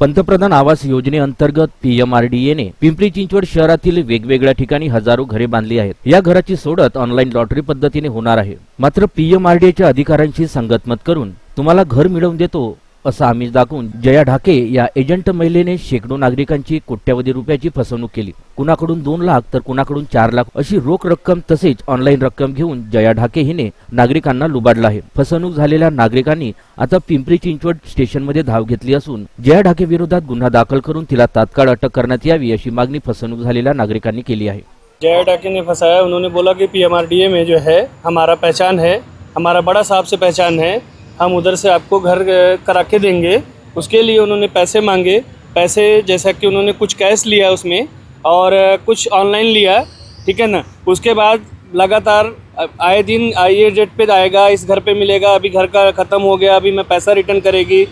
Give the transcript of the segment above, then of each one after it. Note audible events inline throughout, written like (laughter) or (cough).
पंतप्रधान आवास योजनेअंतर्गत पीएमआरडीएने पिंपरी चिंचवड शहरातील वेगवेगळ्या ठिकाणी हजारो घरे बांधली आहेत. या घराची सोडत ऑनलाईन लॉटरी पद्धतीने होणार आहे. मात्र पीएमआरडीएच्या अधिकाऱ्यांशी संगतमत करून तुम्हाला घर मिळवून देतो असं आमिष दाखवून जया ढाके या एजंट महिलेने शेकडो नागरिकांची कोट्यवधी रुपयाची फसवणूक केली. कुणाकडून दोन लाख तर कुणाकडून चार लाख अशी रोख रक्कम तसेच ऑनलाईन रक्कम घेऊन जया ढाके हिने नागरिकांना लुबाडला आहे. फसवणूक झालेल्या नागरिकांनी आता पिंपरी चिंचवड स्टेशनमध्ये धाव घेतली असून जया ढाके विरोधात गुन्हा दाखल करून तिला तात्काळ अटक करण्यात यावी अशी मागणी फसवणूक झालेल्या नागरिकांनी केली आहे. जया ढाके ने फसाया उन्होंने बोला कि पीएमआरडीए में जो है हमारा पहचान है हमारा बड़ा साहब से पहचान है हम उधर से आपको घर करा के देंगे। उसके लिए उन्होंने पैसे मांगे। पैसे जैसा कि उन्होंने कुछ कैश लिया उसमें और कुछ ऑनलाइन लिया ठीक है ना? उसके बाद लगातार आए दिन आ, ये डेट पे आएगा इस घर पे मिलेगा अभी घर का ख़त्म हो गया अभी मैं पैसा रिटर्न करेगी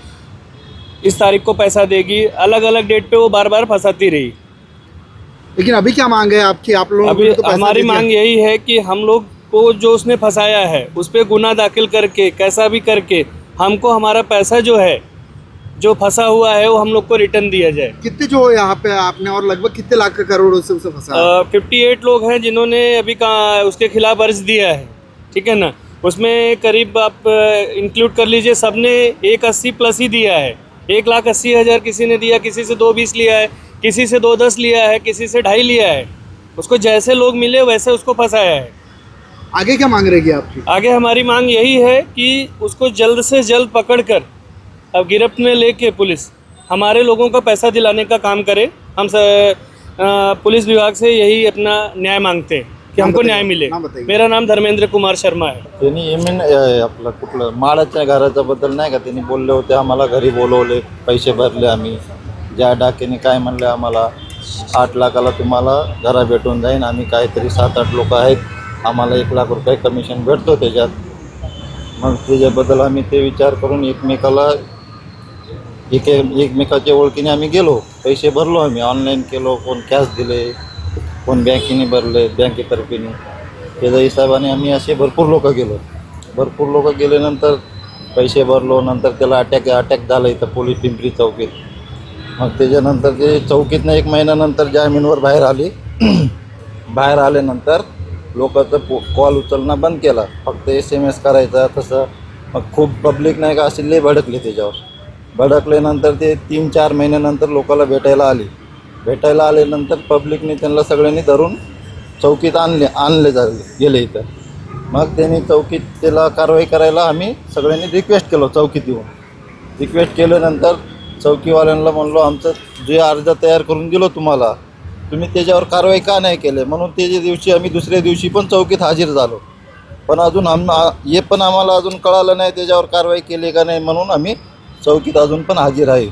इस तारीख को पैसा देगी अलग अलग डेट पे वो बार बार फंसाती रही। लेकिन अभी क्या मांग है आपकी? आप लोग अभी तो हमारी मांग यही है कि हम लोग को जो उसने फंसाया है उस पर गुना दाखिल करके कैसा भी करके हमको हमारा पैसा जो है जो फंसा हुआ है वो हम लोग को रिटर्न दिया जाए। कितने जो यहाँ पे आपने और लगभग कितने लाख का करोड़ों से उसे फंसा? फिफ्टी एट लोग हैं जिन्होंने अभी कहा उसके खिलाफ अर्ज़ दिया है ठीक है ना? उसमें करीब आप इंक्लूड कर लीजिए सबने एक अस्सी प्लस ही दिया है। एक लाख अस्सी हज़ार किसी ने दिया किसी से दो बीस लिया है किसी से दो दस लिया है किसी से ढाई लिया है। उसको जैसे लोग मिले वैसे उसको फंसाया है। आगे क्या मांग रहेगी आपकी? आगे हमारी मांग यही है कि उसको जल्द से जल्द पकड़कर अब गिरफ्त में लेके पुलिस हमारे लोगों का पैसा दिलाने का काम करे। हम स, अ, पुलिस विभाग से यही अपना न्याय मांगते हैं कि हमको न्याय मिले। मेरा नाम धर्मेंद्र कुमार शर्मा है। त्यांनी आपलं कुठलं माडाच्या घराच्या बद्दल नाही का त्यांनी बोलले होते आम्हाला घरी बोलवले पैसे भरले आम्ही. ज्या डाकेने काय म्हणले आम्हाला आठ लाखाला तुम्हाला घरा भेटून जाईन आम्ही काहीतरी सात आठ लोक आहेत आम्हाला एक लाख रुपये कमिशन भेटतो त्याच्यात. मग त्याच्याबद्दल आम्ही ते विचार करून एकमेकाला एक एकमेकाच्या ओळखीने आम्ही गेलो. पैसे भरलो आम्ही. ऑनलाईन केलो कोण कॅश दिले कोण बँकेने भरले बँकेतर्फेने त्याच्या हिशोबाने आम्ही असे भरपूर लोक गेलो. भरपूर लोक गेल्यानंतर पैसे भरलो नंतर त्याला अटॅक अटॅक झाला इथं पोलीस पिंपरी चौकीत. मग त्याच्यानंतर ते चौकीतनं एक महिन्यानंतर जामीनवर बाहेर आली. (clears throat) बाहेर आल्यानंतर लोकांचं पो कॉल उचलणं बंद केला. फक्त एस एम एस करायचा तसं. मग खूप पब्लिक नाही का असे लय भडकली त्याच्यावर. भडकल्यानंतर ते तीन चार महिन्यानंतर लोकांना भेटायला आली. भेटायला आल्यानंतर पब्लिकने त्यांना सगळ्यांनी धरून चौकीत आणले आणले झाले गेले इथं. मग त्यांनी चौकीत त्याला कारवाई करायला आम्ही सगळ्यांनी रिक्वेस्ट केलो चौकीत येऊन. रिक्वेस्ट केल्यानंतर चौकीवाल्यांना म्हणलो आमचं जे अर्ज तयार करून दिलो तुम्हाला तुम्ही त्याच्यावर कारवाई का नाही केले? म्हणून त्याच्या दिवशी आम्ही दुसऱ्या दिवशी पण चौकीत हजर झालो. पण अजून आम हे पण आम्हाला अजून कळालं नाही त्याच्यावर कारवाई केली का नाही म्हणून आम्ही चौकीत अजून पण हजर आहे.